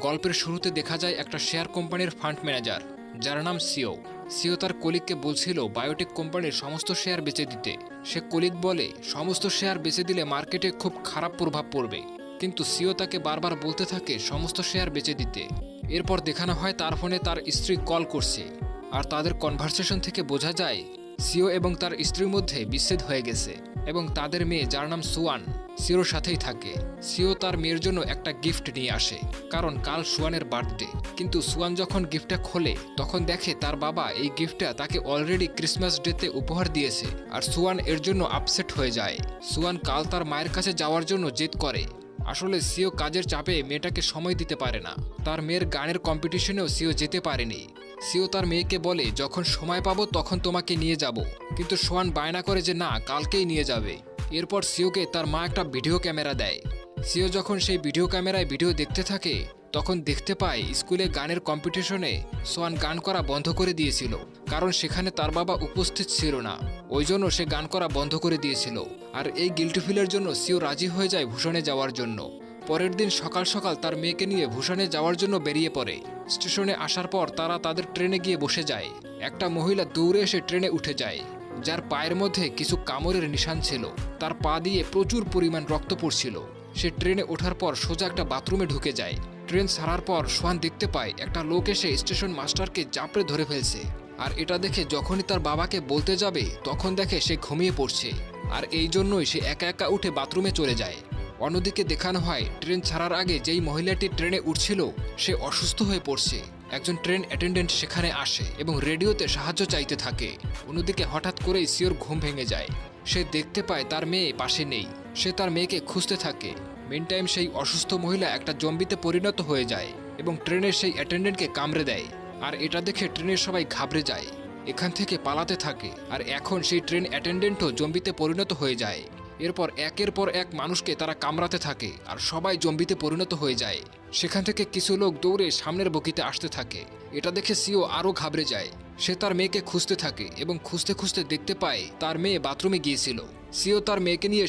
গল্পের শুরুতে দেখা যায় একটা শেয়ার কোম্পানির ফান্ড ম্যানেজার, যার নাম সিও। সিও তার কলিগকে বলছিল, বায়োটেক কোম্পানির সমস্ত শেয়ার বেচে দিতে। সে কলিগ বলে, সমস্ত শেয়ার বেচে দিলে মার্কেটে খুব খারাপ প্রভাব পড়বে। কিন্তু সিও তাকে বারবার বলতে থাকে, সমস্ত শেয়ার বেচে দিতে। এরপর দেখানো হয়, তার ফোনে তার স্ত্রী কল করছে। আর তাদের কনভারসেশন থেকে বোঝা যায়, সিও এবং তার স্ত্রীর মধ্যে বিচ্ছেদ হয়ে গেছে এবং তাদের মেয়ে, যার নাম সুয়ান সিওর সাথেই থাকে। সিও তার মেয়ের জন্য একটা গিফট নিয়ে আসে, কারণ কাল সুয়ানের বার্থডে। কিন্তু সুয়ান যখন গিফটটা খোলে, তখন দেখে তার বাবা এই গিফটটা তাকে অলরেডি ক্রিসমাস ডেতে উপহার দিয়েছে, আর সুয়ান এর জন্য আপসেট হয়ে যায়। সুয়ান কাল তার মায়ের কাছে যাওয়ার জন্য জেদ করে। আসলে সিও কাজের চাপে মেয়েটাকে সময় দিতে পারে না। তার মেয়ের গানের কম্পিটিশনেও সিও যেতে পারেনি। সিও তার মেয়েকে বলে, যখন সময় পাবো তখন তোমাকে নিয়ে যাব। কিন্তু সোয়ান বায়না করে যে, না, কালকেই নিয়ে যাবে। এরপর সিওকে তার মা একটা ভিডিও ক্যামেরা দেয়। সিও যখন সেই ভিডিও ক্যামেরায় ভিডিও দেখতে থাকে, তখন দেখতে পায় স্কুলে গানের কম্পিটিশনে সোয়ান গান করা বন্ধ করে দিয়েছিল, কারণ সেখানে তার বাবা উপস্থিত ছিল না। ওই জন্য সে গান করা বন্ধ করে দিয়েছিল। আর এই গিল্টি ফিলের জন্য সিও রাজি হয়ে যায় ভূষণে যাওয়ার জন্য। পরের দিন সকাল সকাল তার মেয়েকে নিয়ে ভূষণে যাওয়ার জন্য বেরিয়ে পড়ে। স্টেশনে আসার পর তারা তাদের ট্রেনে গিয়ে বসে যায়। একটা মহিলা দৌড়ে এসে ট্রেনে উঠে যায়। যার পায়ের মধ্যে কিছু কামড়ের নিশান ছিল। তার পা দিয়ে প্রচুর পরিমাণ রক্ত পড়ছিল। সে ট্রেনে ওঠার পর সোজা একটা বাথরুমে ঢুকে যায়। ট্রেন ছাড়ার পর সোহান দেখতে পায়, একটা লোক এসে স্টেশন মাস্টারকে জাপড়ে ধরে ফেলছে। আর এটা দেখে যখনই তার বাবাকে বলতে যাবে, তখন দেখে সে ঘুমিয়ে পড়ছে। আর এই জন্যই সে একা একা উঠে বাথরুমে চলে যায়। অন্যদিকে দেখানো হয়, ট্রেন ছাড়ার আগে যেই মহিলাটি ট্রেনে উঠছিল, সে অসুস্থ হয়ে পড়ছে। একজন ট্রেন অ্যাটেন্ডেন্ট সেখানে আসে এবং রেডিওতে সাহায্য চাইতে থাকে। অন্যদিকে হঠাৎ করেই সিওর ঘুম ভেঙে যায়। সে দেখতে পায় তার মেয়ে পাশে নেই। সে তার মেয়েকে খুঁজতে থাকে। মেন টাইম সেই অসুস্থ মহিলা একটা জম্বিতে পরিণত হয়ে যায় এবং ট্রেনের সেই অ্যাটেন্ডেন্টকে কামড়ে দেয়। আর এটা দেখে ট্রেনের সবাই ঘাবড়ে যায়। এখান থেকে পালাতে থাকে। আর এখন সেই ট্রেন অ্যাটেন্ডেন্টও জম্বিতে পরিণত হয়ে যায়। এরপর একের পর এক মানুষকে তারা কামড়াতে থাকে আর সবাই জম্বিতে পরিণত হয়ে যায়। সেখান থেকে কিছু লোক দৌড়ে সামনের বকিতে আসতে থাকে। এটা দেখে সিও আরও ঘাবড়ে যায়। সে তার মেয়েকে খুঁজতে থাকে এবং খুঁজতে খুঁজতে দেখতে পায় তার মেয়ে বাথরুমে গিয়েছিল। সিও তার মেয়েকে নিয়ে